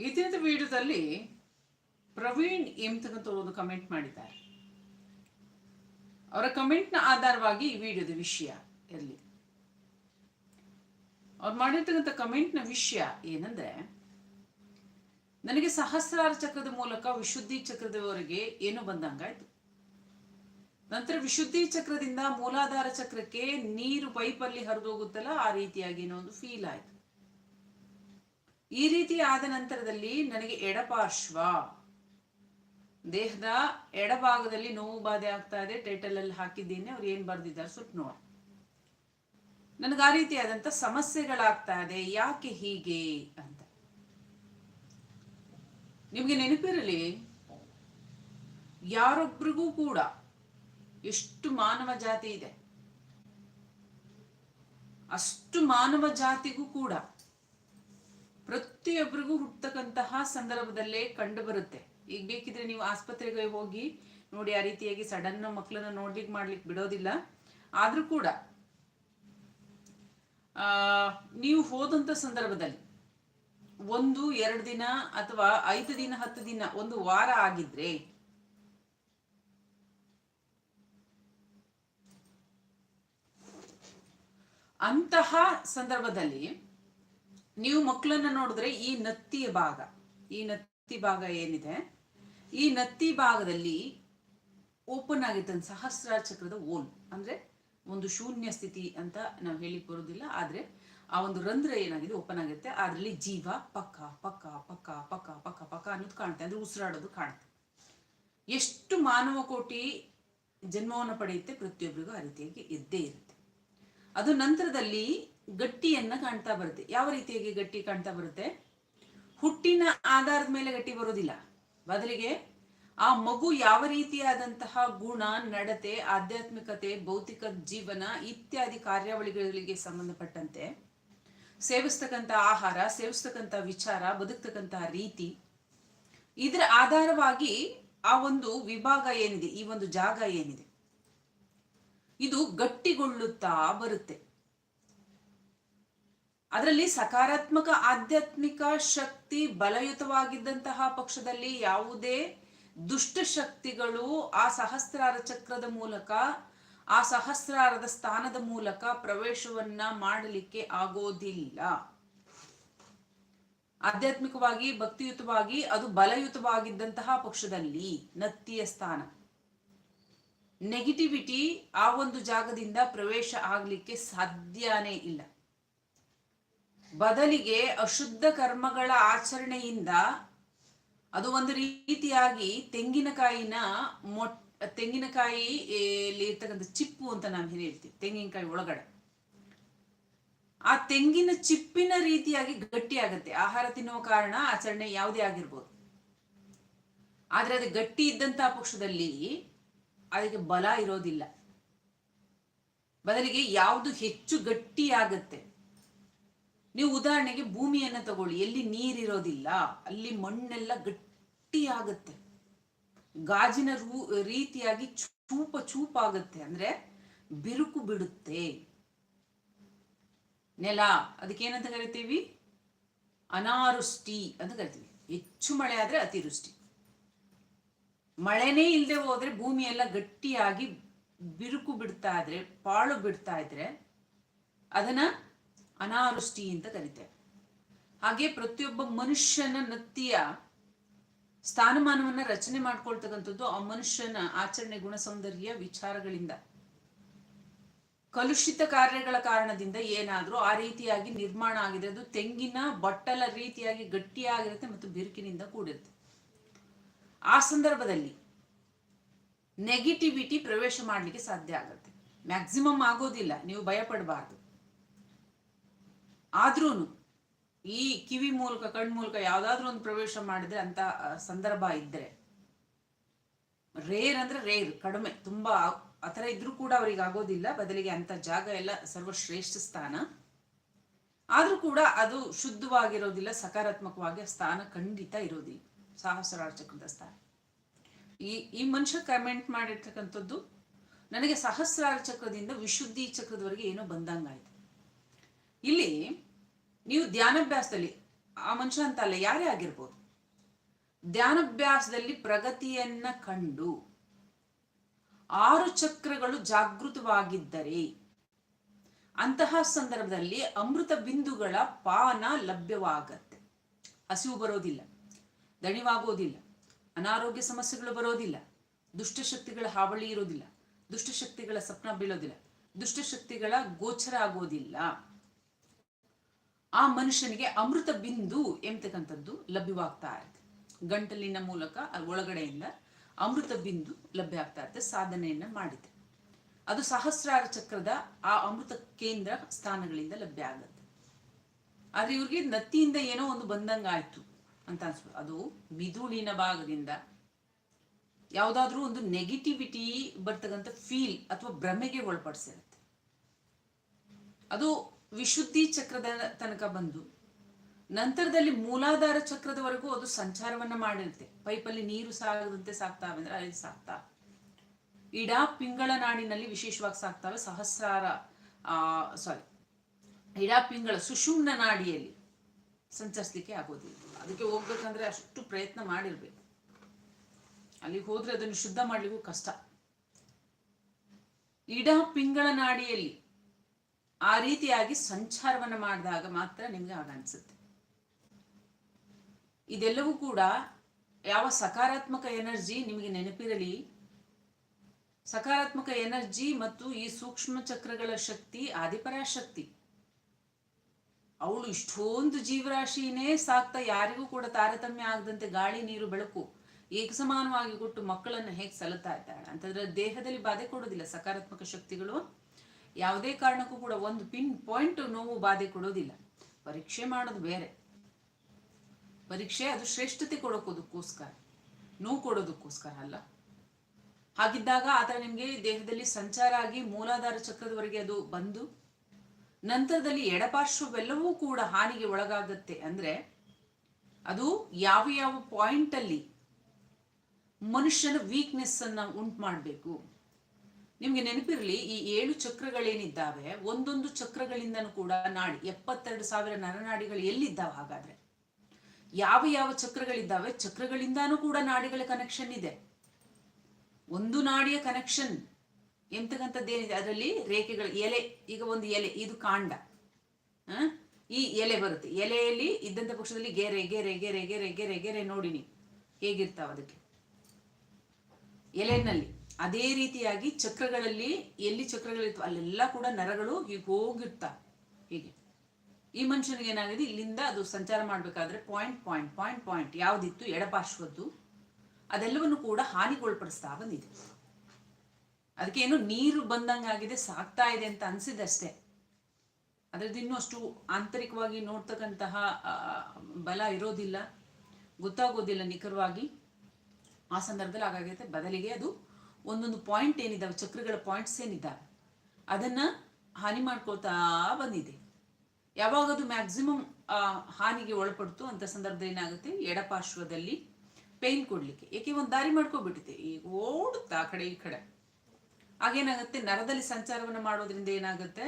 ಈ ವಿಡಿಯೋದಲ್ಲಿ ಪ್ರವೀಣ್ ಎಂತಕ್ಕಂಥ ಒಂದು ಕಮೆಂಟ್ ಮಾಡಿದ್ದಾರೆ. ಅವರ ಕಮೆಂಟ್ನ ಆಧಾರವಾಗಿ ಈ ವಿಡಿಯೋದ ವಿಷಯ ಇರಲಿ. ಅವ್ರು ಮಾಡಿರ್ತಕ್ಕಂಥ ಕಮೆಂಟ್ನ ವಿಷಯ ಏನಂದ್ರೆ, ನನಗೆ ಸಹಸ್ರಾರ ಚಕ್ರದ ಮೂಲಕ ವಿಶುದ್ಧಿ ಚಕ್ರದವರೆಗೆ ಏನು ಬಂದಂಗಾಯ್ತು ನಂತರ ವಿಶುದ್ಧಿ ಚಕ್ರದಿಂದ ಮೂಲಾಧಾರ ಚಕ್ರಕ್ಕೆ ನೀರು ಪೈಪಲ್ಲಿ ಹರಿದೋಗುತ್ತಲ್ಲ, ಆ ರೀತಿಯಾಗಿ ಏನೋ ಒಂದು ಫೀಲ್ ಆಯ್ತು. ಈ ರೀತಿ ಆದ ನಂತರದಲ್ಲಿ ನನಗೆ ಎಡಪಾರ್ಶ್ವ. ದೇಹದ ಎಡಭಾಗದಲ್ಲಿ ನೋವು ಬಾಧೆ ಆಗ್ತಾ ಇದೆ. ಟೈಟಲ್ ಅಲ್ಲಿ ಹಾಕಿದ್ದೀನಿ. ಅವ್ರು ಏನ್ ಬರ್ದಿದ್ದಾರೆ ಸುಟ್ ನೋವು ನನಗೆ ಆ ರೀತಿಯಾದಂತ ಸಮಸ್ಯೆಗಳಾಗ್ತಾ ಇದೆ. ಯಾಕೆ ಹೀಗೆ ಅಂತ. ನಿಮ್ಗೆ ನೆನಪಿರಲಿ, ಯಾರೊಬ್ರಿಗೂ ಕೂಡ ಎಷ್ಟು ಮಾನವ ಜಾತಿ ಇದೆ. ಅಷ್ಟು ಮಾನವ ಜಾತಿಗೂ ಕೂಡ ಪ್ರತಿಯೊಬ್ಬರಿಗೂ ಹುಟ್ಟತಕ್ಕಂತಹ ಸಂದರ್ಭದಲ್ಲೇ ಕಂಡು ಬರುತ್ತೆ ಈಗ ಬೇಕಿದ್ರೆ ನೀವು ಆಸ್ಪತ್ರೆಗೆ ಹೋಗಿ ನೋಡಿ ಆ ರೀತಿಯಾಗಿ ಸಡನ್ ಮಕ್ಕಳನ್ನ ನೋಡ್ಲಿಕ್ಕೆ ಮಾಡ್ಲಿಕ್ಕೆ ಬಿಡೋದಿಲ್ಲ. ಆದ್ರೂ ಕೂಡ ನೀವು ಹೋದಂತ ಸಂದರ್ಭದಲ್ಲಿ ಒಂದು, ಎರಡು ದಿನ ಅಥವಾ ಐದು ದಿನ, ಹತ್ತು ದಿನ, ಒಂದು ವಾರ ಆಗಿದ್ರೆ ಅಂತಹ ಸಂದರ್ಭದಲ್ಲಿ ನೀವು ಮಕ್ಕಳನ್ನ ನೋಡಿದ್ರೆ ಈ ನತ್ತಿಯ ಭಾಗ, ಈ ನತ್ತಿ ಭಾಗ ಏನಿದೆ? ಈ ನತ್ತಿ ಭಾಗದಲ್ಲಿ ಓಪನ್ ಆಗಿತ್ತು ಸಹಸ್ರ ಚಕ್ರದ ಓಲ್ ಅಂದ್ರೆ ಒಂದು ಶೂನ್ಯ ಸ್ಥಿತಿ ಅಂತ ನಾವು ಹೇಳಿಕ್ ಬರೋದಿಲ್ಲ, ಆದ್ರೆ ಆ ಒಂದು ರಂಧ್ರ ಏನಾಗಿದೆ ಓಪನ್ ಆಗುತ್ತೆ ಅದರಲ್ಲಿ ಜೀವ, ಪಕ್ಕ ಪಕ್ಕ ಪಕ್ಕ ಪಕ್ಕ ಪಕ್ಕ ಪಕ್ಕ ಅನ್ನೋದು ಕಾಣುತ್ತೆ. ಅಂದ್ರೆ ಉಸಿರಾಡೋದು ಕಾಣುತ್ತೆ. ಎಷ್ಟು ಮಾನವ ಕೋಟಿ ಜನ್ಮವನ್ನು ಪಡೆಯುತ್ತೆ ಪ್ರತಿಯೊಬ್ಬರಿಗೂ ಆ ರೀತಿಯಾಗಿ ಇದ್ದೇ ಇರುತ್ತೆ. ಅದು ನಂತರದಲ್ಲಿ ಗಟ್ಟಿಯನ್ನ ಕಾಣ್ತಾ ಬರುತ್ತೆ. ಯಾವ ರೀತಿಯಾಗಿ ಗಟ್ಟಿ ಕಾಣ್ತಾ ಬರುತ್ತೆ? ಹುಟ್ಟಿನ ಆಧಾರದ ಮೇಲೆ ಗಟ್ಟಿ ಬರೋದಿಲ್ಲ. ಬದಲಿಗೆ ಆ ಮಗು ಯಾವ ರೀತಿಯಾದಂತಹ ಗುಣ, ನಡತೆ, ಆಧ್ಯಾತ್ಮಿಕತೆ, ಭೌತಿಕ ಜೀವನ ಇತ್ಯಾದಿ ಕಾರ್ಯಾವಳಿಗಳಿಗೆ ಸಂಬಂಧಪಟ್ಟಂತೆ ಸೇವಿಸ್ತಕ್ಕಂಥ ಆಹಾರ, ಸೇವಿಸ್ತಕ್ಕಂಥ ವಿಚಾರ ಬದುಕ್ತಕ್ಕಂತಹ ರೀತಿ, ಇದರ ಆಧಾರವಾಗಿ ಆ ಒಂದು ವಿಭಾಗ ಏನಿದೆ, ಈ ಒಂದು ಜಾಗ ಏನಿದೆ, ಇದು ಗಟ್ಟಿಗೊಳ್ಳುತ್ತಾ ಬರುತ್ತೆ. ಅದರಲ್ಲಿ ಸಕಾರಾತ್ಮಕ ಆಧ್ಯಾತ್ಮಿಕ ಶಕ್ತಿ ಬಲಯುತವಾಗಿದ್ದಂತಹ ಪಕ್ಷದಲ್ಲಿ ಯಾವುದೇ ದುಷ್ಟ ಶಕ್ತಿಗಳು ಆ ಸಹಸ್ರಾರ ಚಕ್ರದ ಮೂಲಕ, ಆ ಸಹಸ್ರಾರದ ಸ್ಥಾನದ ಮೂಲಕ ಪ್ರವೇಶವನ್ನ ಮಾಡಲಿಕ್ಕೆ ಆಗೋದಿಲ್ಲ. ಆಧ್ಯಾತ್ಮಿಕವಾಗಿ, ಭಕ್ತಿಯುತವಾಗಿ ಅದು ಬಲಯುತವಾಗಿದ್ದಂತಹ ಪಕ್ಷದಲ್ಲಿ ನತ್ತಿಯ ಸ್ಥಾನ. ನೆಗೆಟಿವಿಟಿ ಆ ಒಂದು ಜಾಗದಿಂದ ಪ್ರವೇಶ ಆಗಲಿಕ್ಕೆ ಸಾಧ್ಯನೇ ಇಲ್ಲ. ಬದಲಿಗೆ ಅಶುದ್ಧ ಕರ್ಮಗಳ ಆಚರಣೆಯಿಂದ ಅದು ಒಂದು ರೀತಿಯಾಗಿ ತೆಂಗಿನಕಾಯಿನ ಮೊಟ್ ತೆಂಗಿನಕಾಯಿ ಇರ್ತಕ್ಕಂಥ ಚಿಪ್ಪು ಅಂತ ನಾವು ಹೇಳ್ತೀವಿ ತೆಂಗಿನಕಾಯಿ ಒಳಗಡೆ. ಆ ತೆಂಗಿನ ಚಿಪ್ಪಿನ ರೀತಿಯಾಗಿ ಗಟ್ಟಿ ಆಗುತ್ತೆ ಆಹಾರ ತಿನ್ನುವ ಕಾರಣ ಆಚರಣೆ ಯಾವುದೇ ಆಗಿರ್ಬೋದು. ಆದ್ರೆ ಅದು ಗಟ್ಟಿ ಇದ್ದಂತಹ ಪಕ್ಷದಲ್ಲಿ ಅದಕ್ಕೆ ಬಲ ಇರೋದಿಲ್ಲ. ಬದಲಿಗೆ ಯಾವುದು ಹೆಚ್ಚು ಗಟ್ಟಿ ಆಗತ್ತೆ ನೀವು ಉದಾಹರಣೆಗೆ ಭೂಮಿಯನ್ನು ತಗೊಳ್ಳಿ. ಎಲ್ಲಿ ನೀರಿರೋದಿಲ್ಲ, ಅಲ್ಲಿ ಮಣ್ಣೆಲ್ಲ ಗಟ್ಟಿ ಆಗತ್ತೆ ಗಾಜಿನ ರೂ, ರೀತಿಯಾಗಿ ಚೂಪ ಚೂಪಾಗುತ್ತೆ. ಅಂದ್ರೆ ಬಿರುಕು ಬಿಡುತ್ತೆ. ನೆಲ, ಅದಕ್ಕೇನಂತ ಕರಿತೀವಿ? ಅನಾವೃಷ್ಟಿ ಅಂತ ಕರಿತೀವಿ. ಹೆಚ್ಚು ಮಳೆ ಆದ್ರೆ ಅತಿವೃಷ್ಟಿ. ಮಳೆನೇ ಇಲ್ಲದೆ ಹೋದ್ರೆ ಭೂಮಿ ಎಲ್ಲ ಗಟ್ಟಿಯಾಗಿ ಬಿರುಕು ಬಿಡ್ತಾ ಇದ್ರೆ, ಪಾಳು ಬಿಡ್ತಾ ಇದ್ರೆ, ಅದನ್ನ ಅನಾವೃಷ್ಟಿ ಅಂತ ಕರಿತೇವೆ ಹಾಗೆ ಪ್ರತಿಯೊಬ್ಬ ಮನುಷ್ಯನ ನತ್ತಿಯ ಸ್ಥಾನಮಾನವನ್ನ ರಚನೆ ಮಾಡ್ಕೊಳ್ತಕ್ಕಂಥದ್ದು ಆ ಮನುಷ್ಯನ ಆಚರಣೆ ಗುಣ ಸೌಂದರ್ಯ ವಿಚಾರಗಳಿಂದ. ಕಲುಷಿತ ಕಾರ್ಯಗಳ ಕಾರಣದಿಂದ ಏನಾದರೂ ಆ ರೀತಿಯಾಗಿ ನಿರ್ಮಾಣ ಆಗಿದೆ. ಅದು ತೆಂಗಿನ ಬಟ್ಟಲ ರೀತಿಯಾಗಿ ಗಟ್ಟಿಯಾಗಿರುತ್ತೆ ಮತ್ತು ಬಿರುಕಿನಿಂದ ಕೂಡಿರುತ್ತೆ. ಆ ಸಂದರ್ಭದಲ್ಲಿ ನೆಗೆಟಿವಿಟಿ ಪ್ರವೇಶ ಮಾಡಲಿಕ್ಕೆ ಸಾಧ್ಯ ಆಗುತ್ತೆ. ಮ್ಯಾಕ್ಸಿಮಮ್ ಆಗೋದಿಲ್ಲ. ನೀವು ಭಯಪಡಬಾರ್ದು. ಆದ್ರೂ ಈ ಕಿವಿ ಮೂಲಕ, ಕಣ್ ಮೂಲಕ ಯಾವ್ದಾದ್ರು ಒಂದು ಪ್ರವೇಶ ಮಾಡಿದ್ರೆ ಅಂತ ಸಂದರ್ಭ ಇದ್ರೆ. ರೇರ್ ಅಂದ್ರೆ ರೇರ್ ಕಡಿಮೆ. ತುಂಬಾ ಆತರ ಇದ್ರೂ ಕೂಡ ಅವ್ರಿಗೆ ಆಗೋದಿಲ್ಲ. ಬದಲಿಗೆ ಅಂತ ಜಾಗ ಎಲ್ಲ ಸರ್ವಶ್ರೇಷ್ಠ ಸ್ಥಾನ. ಆದ್ರೂ ಕೂಡ ಅದು ಶುದ್ಧವಾಗಿರೋದಿಲ್ಲ, ಸಕಾರಾತ್ಮಕವಾಗಿ ಸ್ಥಾನ ಖಂಡಿತ ಇರೋದಿಲ್ಲ. ಸಹಸ್ರಾರ ಚಕ್ರದ ಸ್ಥಾನ. ಈ ಈ ಮನುಷ್ಯ ಕಮೆಂಟ್ ಮಾಡಿರ್ತಕ್ಕಂಥದ್ದು, ನನಗೆ ಸಹಸ್ರಾರ ಚಕ್ರದಿಂದ ವಿಶುದ್ಧಿ ಚಕ್ರದವರೆಗೆ ಏನೋ ಬಂದಂಗಾಯ್ತು. ಇಲ್ಲಿ ನೀವು ಧ್ಯಾನಾಭ್ಯಾಸದಲ್ಲಿ, ಆ ಮನುಷ್ಯ ಅಂತ ಅಲ್ಲ, ಯಾರೇ ಆಗಿರ್ಬೋದು, ಧ್ಯಾನಾಭ್ಯಾಸದಲ್ಲಿ ಪ್ರಗತಿಯನ್ನ ಕಂಡು ಆರು ಚಕ್ರಗಳು ಜಾಗೃತವಾಗಿದ್ದರೆ, ಅಂತಹ ಸಂದರ್ಭದಲ್ಲಿ ಅಮೃತ ಬಿಂದುಗಳ ಪಾನ ಲಭ್ಯವಾಗತ್ತೆ. ಹಸಿವು ಬರೋದಿಲ್ಲ, ದಣಿವಾಗೋದಿಲ್ಲ, ಅನಾರೋಗ್ಯ ಸಮಸ್ಯೆಗಳು ಬರೋದಿಲ್ಲ ದುಷ್ಟಶಕ್ತಿಗಳ ಹಾವಳಿ ಇರೋದಿಲ್ಲ ದುಷ್ಟಶಕ್ತಿಗಳ ಸಪ್ನ ಬೀಳೋದಿಲ್ಲ ದುಷ್ಟಶಕ್ತಿಗಳ ಗೋಚರ ಆಗೋದಿಲ್ಲ. ಆ ಮನುಷ್ಯನಿಗೆ ಅಮೃತ ಬಿಂದು ಎಂಬತಕ್ಕಂಥದ್ದು ಲಭ್ಯವಾಗ್ತಾ ಇರುತ್ತೆ. ಗಂಟಲಿನ ಮೂಲಕ ಒಳಗಡೆಯಿಂದ ಅಮೃತ ಬಿಂದು ಲಭ್ಯ ಆಗ್ತಾ ಇರುತ್ತೆ, ಸಾಧನೆಯನ್ನ ಮಾಡಿದೆ. ಅದು ಸಹಸ್ರಾರ ಚಕ್ರದ ಆ ಅಮೃತ ಕೇಂದ್ರ ಸ್ಥಾನಗಳಿಂದ ಲಭ್ಯ ಆಗುತ್ತೆ. ಆದ್ರೆ ಇವ್ರಿಗೆ ನತ್ತಿಯಿಂದ ಏನೋ ಒಂದು ಬಂದಂಗ ಆಯ್ತು ಅಂತ ಅನ್ಸ್ಬೋದು ಅದು ಮಿದುಳಿನ ಭಾಗದಿಂದ ಯಾವುದಾದ್ರೂ ಒಂದು ನೆಗೆಟಿವಿಟಿ ಬರ್ತಕ್ಕಂಥ ಫೀಲ್ ಅಥವಾ ಭ್ರಮೆಗೆ ಒಳಪಡಿಸಿರುತ್ತೆ. ಅದು ವಿಶುದ್ಧಿ ಚಕ್ರದ ತನಕ ಬಂದು, ನಂತರದಲ್ಲಿ ಮೂಲಾಧಾರ ಚಕ್ರದವರೆಗೂ ಅದು ಸಂಚಾರವನ್ನ ಮಾಡಿರುತ್ತೆ. ಪೈಪಲ್ಲಿ ನೀರು ಸಾಗದಂತೆ ಸಾಕ್ತಾವೆ ಅಂದ್ರೆ ಅಲ್ಲಿ ಸಾಕ್ತಾ. ಇಡಾ ಪಿಂಗಳ ನಾಡಿನಲ್ಲಿ ವಿಶೇಷವಾಗಿ ಸಾಕ್ತಾವೆ ಸಹಸ್ರಾರ, ಆ ಸಾರಿ ಇಡಾ ಪಿಂಗಳ ಸುಷುಮ್ನ ನಾಡಿಯಲ್ಲಿ ಸಂಚರಿಸ್ಲಿಕ್ಕೆ ಆಗೋದಿಲ್ಲ. ಅದಕ್ಕೆ ಹೋಗ್ಬೇಕಂದ್ರೆ ಅಷ್ಟು ಪ್ರಯತ್ನ ಮಾಡಿರ್ಬೇಕು. ಅಲ್ಲಿಗೆ ಹೋದ್ರೆ ಅದನ್ನು ಶುದ್ಧ ಮಾಡ್ಲಿಕ್ಕೂ ಕಷ್ಟ. ಇಡಾ ಪಿಂಗಳ ನಾಡಿಯಲ್ಲಿ ಆ ರೀತಿಯಾಗಿ ಸಂಚಾರವನ್ನ ಮಾಡಿದಾಗ ಮಾತ್ರ ನಿಮಗೆ ಆಗ ಅನಿಸುತ್ತೆ. ಇದೆಲ್ಲವೂ ಕೂಡ ಯಾವ ಸಕಾರಾತ್ಮಕ ಎನರ್ಜಿ ನಿಮಗೆ ನೆನಪಿರಲಿ, ಸಕಾರಾತ್ಮಕ ಎನರ್ಜಿ ಮತ್ತು ಈ ಸೂಕ್ಷ್ಮ ಚಕ್ರಗಳ ಶಕ್ತಿ, ಆದಿಪರಾಶಕ್ತಿ. ಅವಳು ಇಷ್ಟೊಂದು ಜೀವರಾಶಿನೇ ಸಾಕ್ತಾ ಯಾರಿಗೂ ಕೂಡ ತಾರತಮ್ಯ ಆಗದಂತೆ ಗಾಳಿ, ನೀರು, ಬೆಳಕು ಏಕಸಮಾನವಾಗಿ ಕೊಟ್ಟು ಮಕ್ಕಳನ್ನು ಹೇಗೆ ಸಲುತ್ತಾ ಇದ್ದಾಳೆ? ಅಂತಂದ್ರೆ ದೇಹದಲ್ಲಿ ಬಾಧೆ ಕೊಡೋದಿಲ್ಲ ಸಕಾರಾತ್ಮಕ ಶಕ್ತಿಗಳು. ಯಾವುದೇ ಕಾರಣಕ್ಕೂ ಕೂಡ ಒಂದು ಪಿನ್ ಪಾಯಿಂಟ್ ನೋವು ಬಾಧೆ ಕೊಡೋದಿಲ್ಲ. ಪರೀಕ್ಷೆ ಮಾಡೋದು ಬೇರೆ. ಪರೀಕ್ಷೆ ಅದು ಶ್ರೇಷ್ಠತೆ ಕೊಡೋಕೋದಕ್ಕೋಸ್ಕರ. ನೋವು ಕೊಡೋದಕ್ಕೋಸ್ಕರ ಅಲ್ಲ. ಹಾಗಿದ್ದಾಗ ಆತರ ನಿಮಗೆ ದೇಹದಲ್ಲಿ ಸಂಚಾರ ಆಗಿ ಮೂಲಾಧಾರ ಚಕ್ರದವರೆಗೆ ಅದು ಬಂದು, ನಂತರದಲ್ಲಿ ಎಡಪಾರ್ಶ್ವವೆಲ್ಲವೂ ಕೂಡ ಹಾನಿಗೆ ಒಳಗಾಗತ್ತೆ ಅಂದ್ರೆ ಅದು ಯಾವ ಯಾವ ಪಾಯಿಂಟ್ ಅಲ್ಲಿ ಮನುಷ್ಯನ ವೀಕ್ನೆಸ್ ಅನ್ನ ಉಂಟು ಮಾಡಬೇಕು. ನಿಮ್ಗೆ ನೆನಪಿರ್ಲಿ, ಈ ಏಳು ಚಕ್ರಗಳೇನಿದ್ದಾವೆ, ಒಂದೊಂದು ಚಕ್ರಗಳಿಂದನೂ ಕೂಡ ನಾಡಿ, ಎಪ್ಪತ್ತೆರಡು ಸಾವಿರ ನರನಾಡಿಗಳು ಎಲ್ಲಿದ್ದಾವೆ ಹಾಗಾದ್ರೆ? ಯಾವ ಯಾವ ಚಕ್ರಗಳಿದ್ದಾವೆ? ಚಕ್ರಗಳಿಂದಾನೂ ಕೂಡ ನಾಡಿಗಳ ಕನೆಕ್ಷನ್ ಇದೆ. ಒಂದು ನಾಡಿಯ ಕನೆಕ್ಷನ್ ಎಂತಕ್ಕಂಥದ್ದೇನಿದೆ? ಅದರಲ್ಲಿ ರೇಖೆಗಳು, ಎಲೆ, ಈಗ ಒಂದು ಎಲೆ, ಇದು ಕಾಂಡ? ಈ ಎಲೆ ಬರುತ್ತೆ. ಎಲೆಯಲ್ಲಿ ಇದ್ದಂಥ ಪಕ್ಷದಲ್ಲಿ ಗೆರೆ ಗೆರೆ ಗೆರೆ ಗೆರೆ ಗೆರೆ ಗೆರೆ ನೋಡಿ ನೀವು. ಹೇಗಿರ್ತಾವ ಅದಕ್ಕೆ? ಎಲೆನಲ್ಲಿ. ಅದೇ ರೀತಿಯಾಗಿ ಚಕ್ರಗಳಲ್ಲಿ, ಎಲ್ಲಿ ಚಕ್ರಗಳಿತ್ತು ಅಲ್ಲೆಲ್ಲ ಕೂಡ ನರಗಳು ಹೀಗೆ ಹೋಗಿರ್ತಾ. ಹೀಗೆ. ಈ ಮನುಷ್ಯನಿಗೆ ಏನಾಗಿದೆ? ಇಲ್ಲಿಂದ ಅದು ಸಂಚಾರ ಮಾಡಬೇಕಾದ್ರೆ ಪಾಯಿಂಟ್ ಪಾಯಿಂಟ್ ಪಾಯಿಂಟ್ ಪಾಯಿಂಟ್ ಯಾವ್ದಿತ್ತು? ಎಡಪಾರ್ಶ್ವದ್ದು. ಅದೆಲ್ಲವನ್ನು ಕೂಡ ಹಾನಿಗೊಳಪಡಿಸ್ತಾ ಬಂದಿದೆ. ಅದಕ್ಕೆ ಏನು ನೀರು ಬಂದಂಗಾಗಿದೆ ಸಾಕ್ತಾ ಇದೆ ಅಂತ ಅನ್ಸಿದಷ್ಟೇ. ಅದ್ರದ್ದು ಇನ್ನೂ ಅಷ್ಟು ಆಂತರಿಕವಾಗಿ ನೋಡ್ತಕ್ಕಂತಹ ಬಲ ಇರೋದಿಲ್ಲ. ಗೊತ್ತಾಗೋದಿಲ್ಲ ನಿಖರವಾಗಿ. ಆ ಸಂದರ್ಭದಲ್ಲಿ ಹಾಗಾಗುತ್ತೆ ಬದಲಿಗೆ ಅದು ಒಂದೊಂದು ಪಾಯಿಂಟ್ ಏನಿದಾವೆ ಚಕ್ರಗಳ ಪಾಯಿಂಟ್ಸ್ ಏನಿದ್ದಾವೆ, ಅದನ್ನ ಹಾನಿ ಮಾಡ್ಕೊಳ್ತಾ ಬಂದಿದೆ. ಯಾವಾಗ ಅದು ಮ್ಯಾಕ್ಸಿಮಮ್ ಹಾನಿಗೆ ಒಳಪಡ್ತು, ಅಂತ ಸಂದರ್ಭ ಏನಾಗುತ್ತೆ? ಎಡಪಾರ್ಶ್ವದಲ್ಲಿ ಪೇನ್ ಕೊಡ್ಲಿಕ್ಕೆ. ಏಕೆ ಒಂದು ದಾರಿ ಮಾಡ್ಕೊಬಿಟ್ಟಿದೆ? ಈಗ ಓಡುತ್ತಾ ಆ ಕಡೆ ಈ ಕಡೆ. ಆಗೇನಾಗುತ್ತೆ ನರದಲ್ಲಿ ಸಂಚಾರವನ್ನು ಮಾಡೋದ್ರಿಂದ ಏನಾಗುತ್ತೆ?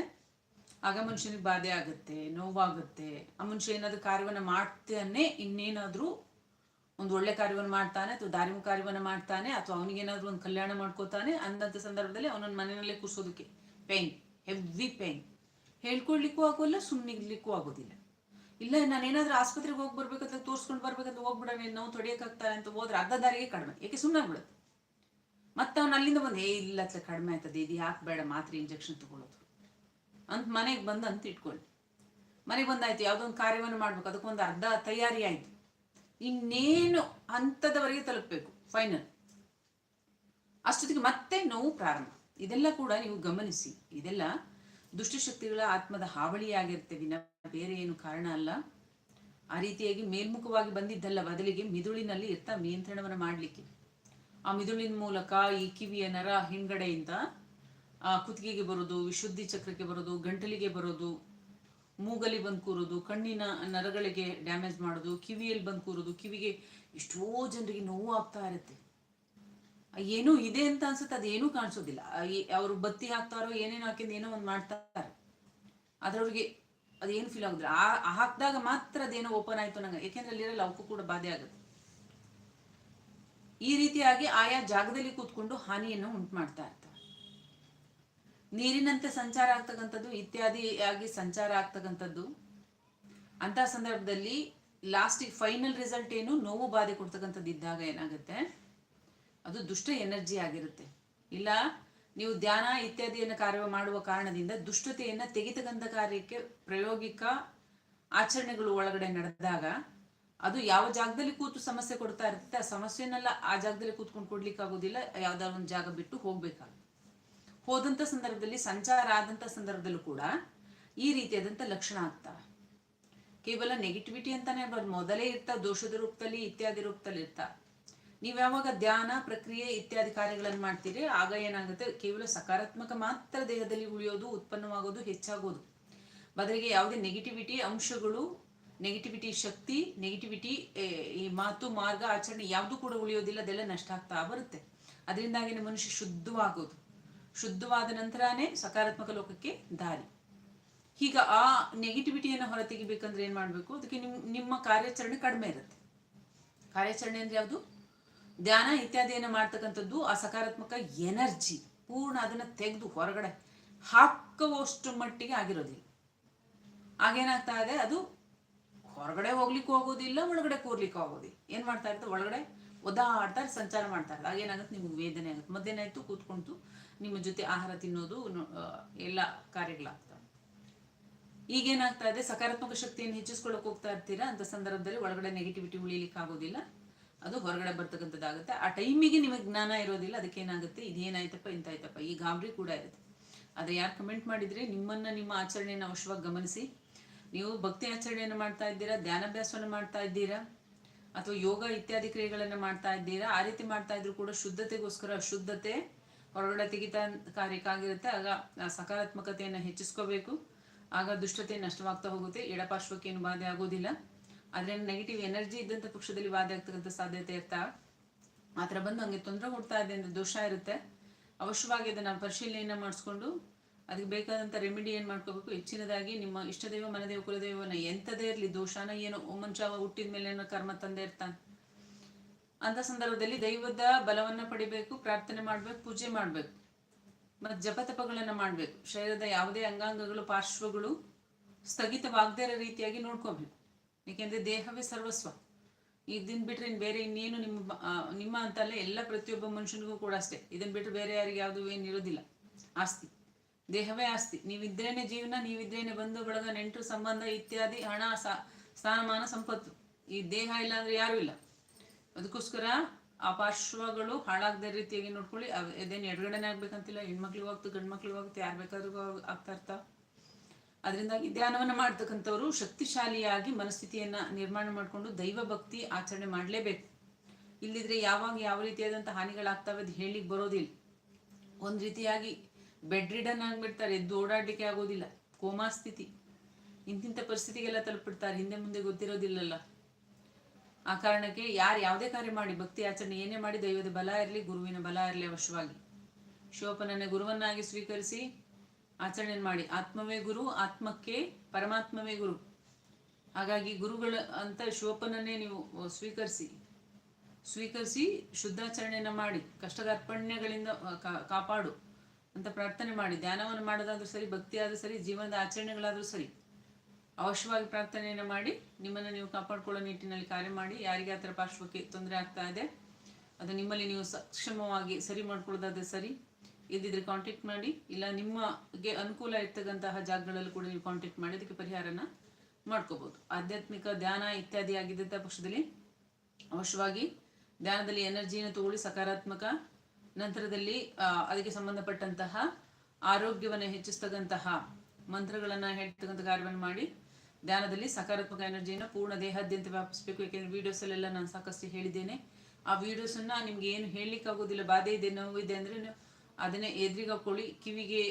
ಆಗ ಮನುಷ್ಯನಿಗೆ ಬಾಧೆ ಆಗುತ್ತೆ, ನೋವಾಗುತ್ತೆ. ಆ ಮನುಷ್ಯ ಏನಾದರೂ ಕಾರ್ಯವನ್ನು ಮಾಡ್ತಾನೆ, ಇನ್ನೇನಾದ್ರೂ ಒಂದು ಒಳ್ಳೆ ಕಾರ್ಯವನ್ನು ಮಾಡ್ತಾನೆ ಅಥವಾ ಧಾರ್ಮಿಕ ಕಾರ್ಯವನ್ನು ಮಾಡ್ತಾನೆ ಅಥವಾ ಅವನಿಗೇನಾದ್ರೂ ಒಂದು ಕಲ್ಯಾಣ ಮಾಡ್ಕೋತಾನೆ ಅಂದಂಥ ಸಂದರ್ಭದಲ್ಲಿ ಅವನನ್ನ ಮನೆಯಲ್ಲೇ ಕೂರ್ಸೋದಕ್ಕೆ ಪೇನ್ ಹೆವಿ ಪೇನ್ ಹೇಳ್ಕೊಳ್ಲಿಕ್ಕೂ ಆಗೋಲ್ಲ ಸುಮ್ಮನಿರ್ಲಿಕ್ಕೂ ಆಗೋದಿಲ್ಲ. ಇಲ್ಲ, ನಾನೇನಾದ್ರೂ ಆಸ್ಪತ್ರೆಗೆ ಹೋಗಿ ತೋರಿಸ್ಕೊಂಡು ಬರ್ಬೇಕಂತ ಹೋಗ್ಬಿಡೋಣ ನಾವು ತೊಡೆಯಕ್ಕಾಗ್ತಾರೆ ಅಂತ ಹೋದ್ರೆ ಅರ್ಧ ದಾರಿಗೆ ಕಡಿಮೆ. ಯಾಕೆ ಸುಮ್ಮನೆ ಆಗ್ಬಿಡುತ್ತೆ ಮತ್ತೆ ಅವ್ನು ಅಲ್ಲಿಂದ ಬಂದು, ಏ, ಇಲ್ಲ, ಅತ್ಲ, ಕಡಿಮೆ ಆಯ್ತದೆ, ಇದು ಯಾಕೆ ಬೇಡ, ಮಾತ್ರೆ ಇಂಜೆಕ್ಷನ್ ತಗೊಳ್ಳೋದು. ಅಂತ ಮನೆಗೆ ಬಂದು ಅಂತ ಇಟ್ಕೊಳ್ಳಿ ಮನೆಗೆ ಬಂದಾಯ್ತು, ಯಾವುದೋ ಒಂದು ಕಾರ್ಯವನ್ನು ಮಾಡ್ಬೇಕು, ಅದಕ್ಕೊಂದು ಅರ್ಧ ತಯಾರಿ ಆಯ್ತು. ಇನ್ನೇನು ಹಂತದವರೆಗೆ ತಲುಪಬೇಕು ಫೈನಲ್ ಅಷ್ಟೊತ್ತಿಗೆ ಮತ್ತೆ ನೋವು ಪ್ರಾರಂಭ. ಇದೆಲ್ಲ ಕೂಡ ನೀವು ಗಮನಿಸಿ. ಇದೆಲ್ಲ ದುಷ್ಟಶಕ್ತಿಗಳ ಆತ್ಮದ ಹಾವಳಿಯಾಗಿರುತ್ತೆ ವಿನ. ಬೇರೆ ಏನು ಕಾರಣ ಅಲ್ಲ. ಆ ರೀತಿಯಾಗಿ ಮೇಲ್ಮುಖವಾಗಿ ಬಂದಿದ್ದಲ್ಲ ಬದಲಿಗೆ ಮಿದುಳಿನಲ್ಲಿ ಇರ್ತ ನಿಯಂತ್ರಣವನ್ನು ಮಾಡಲಿಕ್ಕೆ. ಆ ಮಿದುಳಿನ ಮೂಲಕ ಈ ಕಿವಿಯ ನರ ಹಿಂಗಡೆಯಿಂದ, ಆ ಕುತ್ತಿಗೆಗೆ ಬರೋದು, ವಿಶುದ್ಧಿ ಚಕ್ರಕ್ಕೆ ಬರೋದು, ಗಂಟಲಿಗೆ ಬರೋದು ಮೂಗಲಿ ಬಂದು ಕೂರೋದು, ಕಣ್ಣಿನ ನರಗಳಿಗೆ ಡ್ಯಾಮೇಜ್ ಮಾಡೋದು, ಕಿವಿಯಲ್ಲಿ ಬಂದು ಕೂರೋದು, ಕಿವಿಗೆ ಎಷ್ಟೋ ಜನರಿಗೆ ನೋವು ಆಗ್ತಾ ಇರುತ್ತೆ. ಏನೂ ಇದೆ ಅಂತ ಅನ್ಸುತ್ತೆ, ಅದೇನೂ ಕಾಣಿಸೋದಿಲ್ಲ. ಅವರು ಬತ್ತಿ ಹಾಕ್ತಾರೋ, ಏನೇನು ಹಾಕಿಂದ ಏನೋ ಒಂದು ಮಾಡ್ತಾರೆ. ಆದ್ರೆ ಅವ್ರಿಗೆ ಅದೇನು ಫೀಲ್ ಆಗುದಿಲ್ಲ. ಆ ಹಾಕಿದಾಗ ಮಾತ್ರ ಅದೇನೋ ಓಪನ್ ಆಯ್ತು ನಂಗೆ ಯಾಕೆಂದ್ರೆ ಅಲ್ಲಿರೋ ಅವಕ್ಕೂ ಕೂಡ ಬಾಧೆ ಆಗುತ್ತೆ. ಈ ರೀತಿಯಾಗಿ ಆಯಾ ಜಾಗದಲ್ಲಿ ಕೂತ್ಕೊಂಡು ಹಾನಿಯನ್ನು ಉಂಟು ಮಾಡ್ತಾ ಇರ್ತವೆ ನೀರಿನಂತೆ ಸಂಚಾರ ಆಗ್ತಕ್ಕಂಥದ್ದು ಇತ್ಯಾದಿಯಾಗಿ ಸಂಚಾರ ಆಗ್ತಕ್ಕಂಥದ್ದು. ಅಂತ ಸಂದರ್ಭದಲ್ಲಿ ಲಾಸ್ಟಿಗೆ ಫೈನಲ್ ರಿಸಲ್ಟ್ ಏನು? ನೋವು ಬಾಧೆ ಕೊಡ್ತಕ್ಕಂಥದ್ದು ಇದ್ದಾಗ ಏನಾಗುತ್ತೆ? ಅದು ದುಷ್ಟ ಎನರ್ಜಿ ಆಗಿರುತ್ತೆ. ಇಲ್ಲ, ನೀವು ಧ್ಯಾನ ಇತ್ಯಾದಿಯನ್ನು ಕಾರ್ಯ ಮಾಡುವ ಕಾರಣದಿಂದ ದುಷ್ಟತೆಯನ್ನು ತೆಗೆತಕ್ಕಂಥ ಕಾರ್ಯಕ್ಕೆ ಪ್ರಾಯೋಗಿಕ ಆಚರಣೆಗಳು ಒಳಗಡೆ ನಡೆದಾಗ ಅದು ಯಾವ ಜಾಗದಲ್ಲಿ ಕೂತು ಸಮಸ್ಯೆ ಕೊಡ್ತಾ ಇರುತ್ತೆ, ಆ ಸಮಸ್ಯೆನೆಲ್ಲ ಆ ಜಾಗದಲ್ಲಿ ಕೂತ್ಕೊಂಡು ಕೊಡ್ಲಿಕ್ಕೆ ಆಗೋದಿಲ್ಲ ಯಾವ್ದಾದ್ರು ಒಂದು ಜಾಗ ಬಿಟ್ಟು ಹೋಗ್ಬೇಕಾಗುತ್ತೆ. ಹೋದಂತ ಸಂದರ್ಭದಲ್ಲಿ, ಸಂಚಾರ ಆದಂತ ಸಂದರ್ಭದಲ್ಲೂ ಕೂಡ ಈ ರೀತಿಯಾದಂಥ ಲಕ್ಷಣ ಆಗ್ತವೆ ಕೇವಲ ನೆಗೆಟಿವಿಟಿ ಅಂತಾನೆ ಹೇಳ್ಬಾರ್ದು ಮೊದಲೇ ಇರ್ತಾ, ದೋಷದ ರೂಪದಲ್ಲಿ, ಇತ್ಯಾದಿ ರೂಪದಲ್ಲಿ ಇರ್ತಾ. ನೀವು ಯಾವಾಗ ಧ್ಯಾನ, ಪ್ರಕ್ರಿಯೆ ಇತ್ಯಾದಿ ಕಾರ್ಯಗಳನ್ನು ಮಾಡ್ತೀರಿ, ಆಗ ಏನಾಗುತ್ತೆ? ಕೇವಲ ಸಕಾರಾತ್ಮಕ ಮಾತ್ರ ದೇಹದಲ್ಲಿ ಉಳಿಯೋದು, ಉತ್ಪನ್ನವಾಗೋದು, ಹೆಚ್ಚಾಗೋದು. ಬದಲಿಗೆ ಯಾವುದೇ ನೆಗೆಟಿವಿಟಿ ಅಂಶಗಳು ನೆಗೆಟಿವಿಟಿ ಶಕ್ತಿ ನೆಗೆಟಿವಿಟಿ ಈ ಮಾತು, ಮಾರ್ಗ, ಆಚರಣೆ ಯಾವುದು ಕೂಡ ಉಳಿಯೋದಿಲ್ಲ, ಅದೆಲ್ಲ ನಷ್ಟ ಆಗ್ತಾ ಬರುತ್ತೆ. ಅದರಿಂದಾಗಿ ಮನುಷ್ಯ ಶುದ್ಧವಾಗೋದು. ಶುದ್ಧವಾದ ನಂತರನೇ ಸಕಾರಾತ್ಮಕ ಲೋಕಕ್ಕೆ ದಾರಿ. ಈಗ ಆ ನೆಗೆಟಿವಿಟಿಯನ್ನು ಹೊರತೆಗಿಬೇಕಂದ್ರೆ ಏನ್ ಮಾಡಬೇಕು? ಅದಕ್ಕೆ ನಿಮ್, ನಿಮ್ಮ ಕಾರ್ಯಾಚರಣೆ ಕಡಿಮೆ ಇರುತ್ತೆ. ಕಾರ್ಯಾಚರಣೆ ಅಂದ್ರೆ ಯಾವುದು? ಧ್ಯಾನ ಇತ್ಯಾದಿಯನ್ನು ಮಾಡ್ತಕ್ಕಂಥದ್ದು ಆ ಸಕಾರಾತ್ಮಕ ಎನರ್ಜಿ. ಪೂರ್ಣ ಅದನ್ನ ತೆಗೆದು ಹೊರಗಡೆ ಹಾಕುವಷ್ಟು ಮಟ್ಟಿಗೆ ಆಗಿರೋದಿಲ್ಲ. ಆಗೇನಾಗ್ತಾ ಇದೆ? ಅದು ಹೊರಗಡೆ ಹೋಗ್ಲಿಕ್ಕೂ ಹೋಗೋದಿಲ್ಲ ಒಳಗಡೆ ಕೂರ್ಲಿಕ್ಕೆ ಹೋಗೋದಿಲ್ಲ ಏನು ಮಾಡ್ತಾ ಇರ್ತದೆ ಒಳಗಡೆ ಒದ್ದಾಡ್ತಾರೆ ಸಂಚಾರ ಮಾಡ್ತಾ ಇರ್ತದೆ ಆಗೇನಾಗುತ್ತೆ ನಿಮ್ಗೆ ವೇದನೆ ಆಗುತ್ತೆ. ಮಧ್ಯಾಹ್ನ ಕೂತ್ಕೊಂತು ನಿಮ್ಮ ಜೊತೆ ಆಹಾರ ತಿನ್ನೋದು ಎಲ್ಲ ಕಾರ್ಯಗಳಾಗ್ತವೆ. ಈಗೇನಾಗ್ತಾ ಇದೆ? ಸಕಾರಾತ್ಮಕ ಶಕ್ತಿಯನ್ನು ಹೆಚ್ಚಿಸ್ಕೊಳ್ಳೋಕೆ ಹೋಗ್ತಾ ಇರ್ತೀರಾ? ಅಂತ ಸಂದರ್ಭದಲ್ಲಿ ಒಳಗಡೆ ನೆಗೆಟಿವಿಟಿ ಉಳಿಲಿಕ್ಕೆ ಆಗೋದಿಲ್ಲ ಅದು ಹೊರಗಡೆ ಬರ್ತಕ್ಕಂಥದ್ದಾಗುತ್ತೆ. ಆ ಟೈಮಿಗೆ ನಿಮಗೆ ಜ್ಞಾನ ಇರೋದಿಲ್ಲ. ಅದಕ್ಕೆ ಏನಾಗುತ್ತೆ ಇದೇನಾಯ್ತಪ್ಪ, ಇಂತಾಯ್ತಪ್ಪ. ಈ ಗಾಬರಿ ಕೂಡ ಇರುತ್ತೆ. ಆದರೆ ಯಾರು ಕಮೆಂಟ್ ಮಾಡಿದ್ರೆ ನಿಮ್ಮನ್ನ ನಿಮ್ಮ ಆಚರಣೆಯನ್ನು ಅವಶ್ಯವಾಗಿ ಗಮನಿಸಿ. ನೀವು ಭಕ್ತಿ ಆಚರಣೆಯನ್ನು ಮಾಡ್ತಾ ಇದ್ದೀರಾ? ಧ್ಯಾನಾಭ್ಯಾಸವನ್ನು ಮಾಡ್ತಾ ಇದ್ದೀರಾ? ಅಥವಾ ಯೋಗ ಇತ್ಯಾದಿ ಕ್ರಿಯೆಗಳನ್ನು ಮಾಡ್ತಾ ಇದ್ದೀರಾ? ಆ ರೀತಿ ಮಾಡ್ತಾ ಇದ್ರು ಕೂಡ ಶುದ್ಧತೆಗೋಸ್ಕರ ಶುದ್ಧತೆ ಹೊರಗಡೆ ತೆಗಿತಾ ಕಾರ್ಯಕ್ಕಾಗಿರುತ್ತೆ. ಆಗ ಸಕಾರಾತ್ಮಕತೆಯನ್ನು ಹೆಚ್ಚಿಸ್ಕೋಬೇಕು. ಆಗ ದುಷ್ಟತೆ ನಷ್ಟವಾಗ್ತಾ ಹೋಗುತ್ತೆ. ಎಡಪಾರ್ಶ್ವಕ್ಕೆ ಏನು ಬಾಧೆ ಆಗೋದಿಲ್ಲ. ಆದರೆ ನೆಗೆಟಿವ್ ಎನರ್ಜಿ ಇದ್ದಂಥ ಪಕ್ಷದಲ್ಲಿ ಬಾಧೆ ಆಗ್ತಕ್ಕಂಥ ಸಾಧ್ಯತೆ ಇರ್ತಾ. ಆ ಬಂದು ಹಂಗೆ ತೊಂದರೆ ಕೊಡ್ತಾ ಇದೆ ಅಂತ ದೋಷ ಇರುತ್ತೆ. ಅವಶ್ಯವಾಗಿ ಅದನ್ನು ಪರಿಶೀಲನೆಯನ್ನು ಮಾಡಿಸ್ಕೊಂಡು ಅದಕ್ಕೆ ಬೇಕಾದಂಥ ರೆಮಿಡಿ ಏನು ಮಾಡ್ಕೋಬೇಕು? ಹೆಚ್ಚಿನದಾಗಿ ನಿಮ್ಮ ಇಷ್ಟದೇವ ಮನದೇವ ಕುಲದೇವನ ಎಂಥದೇ ಇರಲಿ, ದೋಷನ ಏನು ಮನುಷ್ಯ ಹುಟ್ಟಿದ ಮೇಲೆ ಏನೋ ಕರ್ಮ ತಂದೆ ಇರ್ತಾನೆ ಅಂತ ಸಂದರ್ಭದಲ್ಲಿ ದೈವದ ಬಲವನ್ನ ಪಡಿಬೇಕು, ಪ್ರಾರ್ಥನೆ ಮಾಡ್ಬೇಕು, ಪೂಜೆ ಮಾಡ್ಬೇಕು. ಮತ್ತು ಜಪತಪಗಳನ್ನ ಮಾಡ್ಬೇಕು. ಶರೀರದ ಯಾವುದೇ ಅಂಗಾಂಗಗಳು, ಪಾರ್ಶ್ವಗಳು ಸ್ಥಗಿತವಾಗದೇ ಇರೋ ರೀತಿಯಾಗಿ ನೋಡ್ಕೋಬೇಕು. ಏಕೆಂದ್ರೆ ದೇಹವೇ ಸರ್ವಸ್ವ. ಇದನ್ನ ಬಿಟ್ರೆ ಇನ್ನು ಬೇರೆ ಇನ್ನೇನು ನಿಮ್ಮ ನಿಮ್ಮ ಅಂತಲ್ಲ ಎಲ್ಲ ಪ್ರತಿಯೊಬ್ಬ ಮನುಷ್ಯನಿಗೂ ಕೂಡ ಅಷ್ಟೇ. ಇದನ್ ಬಿಟ್ಟರೆ ಬೇರೆ ಯಾರಿಗೆ ಯಾವುದು ಏನು ಇರೋದಿಲ್ಲ. ಆಸ್ತಿ. ದೇಹವೇ ಆಸ್ತಿ. ನೀವಿದ್ರೇನೆ ಜೀವನ, ನೀವಿದ್ರೇನೆ ಬಂಧು, ಬಳಗ ನೆಂಟು ಸಂಬಂಧ ಇತ್ಯಾದಿ ಹಣ ಸ್ಥಾನಮಾನ, ಸಂಪತ್ತು. ಈ ದೇಹ ಇಲ್ಲ ಅಂದ್ರೆ ಯಾರು ಇಲ್ಲ. ಅದಕ್ಕೋಸ್ಕರ ಆ ಪಾರ್ಶ್ವಗಳು ಹಾಳಾಗದ ರೀತಿಯಾಗಿ ನೋಡ್ಕೊಳ್ಳಿ. ಅದೇನು ಎಡಗಡೆನೆ ಆಗ್ಬೇಕಂತಿಲ್ಲ ಹೆಣ್ಮಕ್ಳಿಗೂ ಆಗ್ತು ಗಂಡು ಮಕ್ಳಿಗೂ ಯಾರು ಬೇಕಾದ್ರೂ ಆಗ್ತಾ ಇರ್ತಾವ ಅದರಿಂದಾಗಿ ಧ್ಯಾನವನ್ನು ಮಾಡ್ತಕ್ಕಂಥವ್ರು ಶಕ್ತಿಶಾಲಿಯಾಗಿ ಮನಸ್ಥಿತಿಯನ್ನ ನಿರ್ಮಾಣ ಮಾಡಿಕೊಂಡು ದೈವ ಭಕ್ತಿ ಆಚರಣೆ ಮಾಡಲೇಬೇಕು. ಇಲ್ಲಿದ್ರೆ ಯಾವಾಗ ಯಾವ ರೀತಿಯಾದಂಥ ಹಾನಿಗಳಾಗ್ತವೆ ಅದು ಹೇಳಿಕ್ ಬರೋದಿಲ್ಲ. ಒಂದು ರೀತಿಯಾಗಿ ಬೆಡ್ ರಿಡನ್ ಆಗಿಬಿಡ್ತಾರೆ, ಎದ್ದು ಓಡಾಡ್ಲಿಕ್ಕೆ ಆಗೋದಿಲ್ಲ. ಕೋಮಾ ಸ್ಥಿತಿ. ಇಂತಿಂಥ ಪರಿಸ್ಥಿತಿಗೆಲ್ಲ ತಲುಪಿಡ್ತಾರೆ ಹಿಂದೆ ಮುಂದೆ ಗೊತ್ತಿರೋದಿಲ್ಲಲ್ಲ. ಆ ಕಾರಣಕ್ಕೆ ಯಾರು ಯಾವುದೇ ಕಾರ್ಯ ಮಾಡಿ, ಭಕ್ತಿ ಆಚರಣೆ ಏನೇ ಮಾಡಿ, ದೈವದ ಬಲ ಇರಲಿ, ಗುರುವಿನ ಬಲ ಇರಲಿ ಅವಶ್ಯವಾಗಿ. ಶಿವಪ್ಪನನ್ನೇ ಗುರುವನ್ನಾಗಿ ಸ್ವೀಕರಿಸಿ ಆಚರಣೆ ಮಾಡಿ. ಆತ್ಮವೇ ಗುರು, ಆತ್ಮಕ್ಕೆ ಪರಮಾತ್ಮವೇ ಗುರು. ಹಾಗಾಗಿ ಗುರುಗಳ ಅಂತ ಶಿವಪ್ಪನನ್ನೇ ನೀವು ಸ್ವೀಕರಿಸಿ ಸ್ವೀಕರಿಸಿ ಶುದ್ಧಾಚರಣೆಯನ್ನ ಮಾಡಿ, ಕಷ್ಟಕರ್ಪಣ್ಯಗಳಿಂದ ಕಾಪಾಡು ಅಂತ ಪ್ರಾರ್ಥನೆ ಮಾಡಿ. ಧ್ಯಾನವನ್ನು ಮಾಡೋದಾದ್ರೂ ಸರಿ ಭಕ್ತಿ ಆದ್ರೂ ಸರಿ, ಜೀವನದ ಆಚರಣೆಗಳಾದರೂ ಸರಿ. ಅವಶ್ಯವಾಗಿ ಪ್ರಾರ್ಥನೆಯನ್ನು ಮಾಡಿ, ನಿಮ್ಮನ್ನು ನೀವು ಕಾಪಾಡಿಕೊಳ್ಳೋ ನಿಟ್ಟಿನಲ್ಲಿ ಕಾರ್ಯ ಮಾಡಿ, ಯಾರಿಗೆ ಆ ಥರ ಪಾರ್ಶ್ವಕ್ಕೆ ತೊಂದರೆ ಆಗ್ತಾ ಇದೆ, ಅದು ನಿಮ್ಮಲ್ಲಿ ನೀವು ಸಕ್ಷಮವಾಗಿ ಸರಿ ಮಾಡ್ಕೊಳ್ಳೋದಾದ್ರೆ ಸರಿ. ಇದ್ದಿದ್ರೆ ಕಾಂಟ್ಯಾಕ್ಟ್ ಮಾಡಿ, ಇಲ್ಲ ನಿಮಗೆ ಅನುಕೂಲ ಇರ್ತಕ್ಕಂತಹ ಜಾಗಗಳಲ್ಲೂ ಕೂಡ ನೀವು ಕಾಂಟ್ಯಾಕ್ಟ್ ಮಾಡಿ, ಅದಕ್ಕೆ ಪರಿಹಾರನ ಮಾಡ್ಕೋಬೋದು. ಆಧ್ಯಾತ್ಮಿಕ ಧ್ಯಾನ ಇತ್ಯಾದಿ ಆಗಿದ್ದಂಥ ಪಕ್ಷದಲ್ಲಿ ಅವಶ್ಯವಾಗಿ ಧ್ಯಾನದಲ್ಲಿ ಎನರ್ಜಿಯನ್ನು ತಗೊಳ್ಳಿ, ಸಕಾರಾತ್ಮಕ ನಂತರದಲ್ಲಿ ಅದಕ್ಕೆ ಸಂಬಂಧಪಟ್ಟಂತಹ ಆರೋಗ್ಯವನ್ನು ಹೆಚ್ಚಿಸ್ತಕ್ಕಂತಹ ಮಂತ್ರಗಳನ್ನು ಹೇಳ್ತಕ್ಕಂಥ ಕಾರ್ಯವನ್ನು ಮಾಡಿ ಧ್ಯಾನದಲ್ಲಿ ಸಕಾರಾತ್ಮಕ ಎನರ್ಜಿಯನ್ನು ಪೂರ್ಣ ದೇಹಾದ್ಯಂತ ವ್ಯಾಪಿಸಬೇಕು. ಯಾಕೆಂದರೆ ವೀಡಿಯೋಸಲ್ಲೆಲ್ಲ ನಾನು ಸಾಕಷ್ಟು ಹೇಳಿದ್ದೇನೆ. ಆ ವೀಡಿಯೋಸನ್ನು ನಿಮ್ಗೆ ಏನು ಹೇಳಲಿಕ್ಕೆ ಆಗೋದಿಲ್ಲ, ಬಾಧೆ ಇದೆ, ನೋವು ಇದೆ ಅಂದರೆ ಅದನ್ನೇ ಎದುರಿಗೆ ಹಾಕೊಳ್ಳಿ, ಕಿವಿಗೆ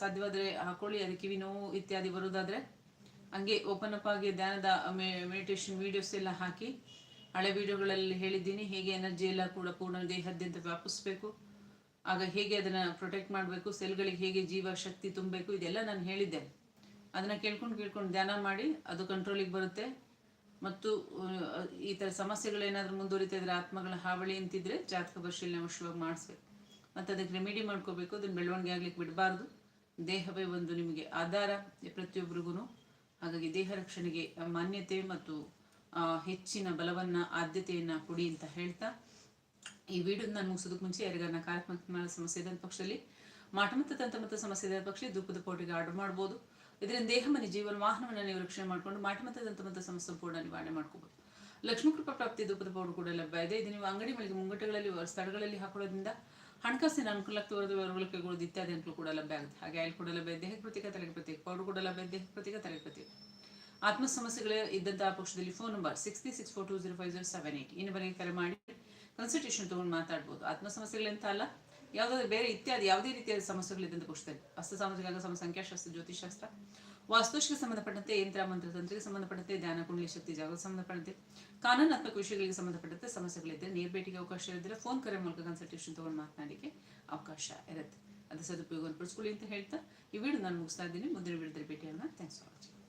ಸಾಧ್ಯವಾದರೆ ಹಾಕೊಳ್ಳಿ, ಅದು ಕಿವಿ ನೋವು ಇತ್ಯಾದಿ ಬರೋದಾದರೆ ಹಂಗೆ ಓಪನ್ ಅಪ್ ಆಗಿ ಧ್ಯಾನದ ಮೆಡಿಟೇಷನ್ ವೀಡಿಯೋಸ್ ಎಲ್ಲ ಹಾಕಿ, ಹಳೆ ವಿಡಿಯೋಗಳಲ್ಲಿ ಹೇಳಿದ್ದೀನಿ, ಹೇಗೆ ಎನರ್ಜಿ ಎಲ್ಲ ಕೂಡ ಪೂರ್ಣ ದೇಹಾದ್ಯಂತ ವ್ಯಾಪಿಸ್ಬೇಕು. ಆಗ ಹೇಗೆ ಅದನ್ನು ಪ್ರೊಟೆಕ್ಟ್ ಮಾಡಬೇಕು ಸೆಲ್ಗಳಿಗೆ ಹೇಗೆ ಜೀವ ಶಕ್ತಿ ತುಂಬಬೇಕು, ಇದೆಲ್ಲ ನಾನು ಹೇಳಿದ್ದೆ ಅದನ್ನ ಕೇಳ್ಕೊಂಡು ಕೇಳ್ಕೊಂಡು ಧ್ಯಾನ ಮಾಡಿ ಅದು ಕಂಟ್ರೋಲಿಗೆ ಬರುತ್ತೆ. ಮತ್ತು ಈ ಥರ ಸಮಸ್ಯೆಗಳೇನಾದ್ರೂ ಮುಂದುವರಿತಾ ಇದ್ರೆ, ಆತ್ಮಗಳ ಹಾವಳಿ ಅಂತಿದ್ರೆ ಜಾತಕ ಪರಿಶೀಲನೆ ಅವಶ್ಯವಾಗಿ ಮಾಡಿಸ್ಬೇಕು. ಮತ್ತು ಅದಕ್ಕೆ ರೆಮಿಡಿ ಮಾಡ್ಕೋಬೇಕು, ಅದನ್ನ ಬೆಳವಣಿಗೆ ಆಗ್ಲಿಕ್ಕೆ ಬಿಡಬಾರ್ದು. ದೇಹವೇ ಒಂದು ನಿಮಗೆ ಆಧಾರ ಪ್ರತಿಯೊಬ್ಬರಿಗೂ ಹಾಗಾಗಿ ದೇಹ ರಕ್ಷಣೆಗೆ ಮಾನ್ಯತೆ ಮತ್ತು ಹೆಚ್ಚಿನ ಬಲವನ್ನ, ಆದ್ಯತೆಯನ್ನ ಕೊಡಿ ಅಂತ ಹೇಳ್ತಾ, ಈ ವಿಡಿಯೋ ನಾನು ಮುಗಿಸೋದಕ್ಕೆ ಮುಂಚೆ ಯಾರಿಗಾರ ಕಾರ್ಯಕ್ರಮ ಸಮಸ್ಯೆ ಇದ್ದ ಪಕ್ಷದಲ್ಲಿ, ಮಾಟ ಮತ್ತು ತಂತ್ರ ಮತ್ತು ಸಮಸ್ಯೆ ಇದ್ದ ಪಕ್ಷದಲ್ಲಿ ದುಃಖದ ಪೌಟಿಗೆ ಆರ್ಡರ್ ಮಾಡ್ಬೋದು. ಇದರಿಂದ ದೇಹ ಮನೆ ಜೀವನ ವಾಹನವನ್ನು ನೀವು ರಕ್ಷಣೆ ಮಾಡ್ಕೊಂಡು ಮಾಟ ಮತ್ತು ತಂತ್ರ ಮತ್ತು ಸಮಸ್ಯೆ ಪೂರ್ಣ ನಿವಾರಣೆ ಮಾಡ್ಕೋಬಹುದು ಲಕ್ಷ್ಮೀ ಕೃಪಾ ಪ್ರಾಪ್ತಿ ದೂಪದ ಪೌಡರ್ ಕೂಡ ಲಭ್ಯ ಇದೆ. ಇದು ನೀವು ಅಂಗಡಿ ಮಳಿಗೆ ಮುಂಗಟ್ಟುಗಳಲ್ಲಿ ಸ್ಥಳಗಳಲ್ಲಿ ಹಾಕೊಳ್ಳೋದ್ರಿಂದ ಹಣಕಾಸಿನ ಅನುಕೂಲಕ್ಕೆ ತೋರದ ಕೈಗೊಳ್ಳೋದು ಇತ್ಯಾದಿ ಅನುಕೂಲ ಕೂಡ ಲಭ್ಯ ಆಗುತ್ತೆ. ಹಾಗೆ ಆಯಿಲ್ ಕೂಡ ಲಭ್ಯ ದೇಹ ಪ್ರತ್ಯೇಕ, ತಲೆಗೆ ಪ್ರತ್ಯೇಕ ಪೌಡರ್ ಕೂಡ ಲಭ್ಯ ದೇಹ ಪ್ರತೀಕ ತಲೆಗೆ ಪ್ರತ್ಯೇಕ. ಆತ್ಮ ಸಮಸ್ಯೆಗಳೇ ಇದ್ದಂತಹ ಪಕ್ಷದಲ್ಲಿ phone number six three six four two zero five zero seven eight ಈ ನಂಬರ್ಗೆ ಕರೆ ಮಾಡಿ ಕನ್ಸಲ್ಟೇಷನ್ ತೊಗೊಂಡು ಮಾತಾಡ್ಬೋದು. ಆತ್ಮ ಸಮಸ್ಯೆಗಳಂತ ಅಲ್ಲ. ಯಾವುದಾದ್ರು ಬೇರೆ ಇತ್ಯಾದಿ, ಯಾವುದೇ ರೀತಿಯ ಸಮಸ್ಯೆಗಳಿದ್ದಂಥ ಪಕ್ಷದಲ್ಲಿ ಹಸ್ತ ಸಾಮಾಜಿಕ ಸಮ ಸಂಖ್ಯಾಶಾಸ್ತ್ರ ಜ್ಯೋತಿಷಾಸ್ತ್ರ ವಾಸ್ತುಶಿಗೆ ಸಂಬಂಧಪಟ್ಟಂತೆ ಯಂತ್ರ, ಮಂತ್ರ ತಂತ್ರಕ್ಕೆ ಸಂಬಂಧಪಟ್ಟಂತೆ ಧ್ಯಾನ, ಕುಂಡಲಿ, ಶಕ್ತಿ ಜಾಗಕ್ಕೆ ಸಂಬಂಧಪಟ್ಟಂತೆ. ಕಾನೂನಾತ್ಮಕ ವಿಷಯಗಳಿಗೆ ಸಂಬಂಧಪಟ್ಟಂತೆ ಸಮಸ್ಯೆಗಳಿದ್ದರೆ ನೇರ ಭೇಟಿಗೆ ಅವಕಾಶ ಇದ್ದರೆ ಫೋನ್ ಕರೆ ಮೂಲಕ ಕನ್ಸಲ್ಟೇಷನ್ ತಗೊಂಡು ಮಾತನಾಡಲಿಕ್ಕೆ ಅವಕಾಶ ಇರುತ್ತೆ. ಅದು ಸದುಪಯೋಗವನ್ನು ಪಡಿಸ್ಕೊಳ್ಳಿ ಅಂತ ಹೇಳ್ತಾ ಈ ವಿಡಿಯೋ ನಾನು ಮುಗಿಸ್ತಾ ಇದ್ದೀನಿ. ಮುಂದಿನ ವಿಡಿಯೋದಲ್ಲಿ ಭೇಟಿಯಾಗೋಣ. Thanks for watching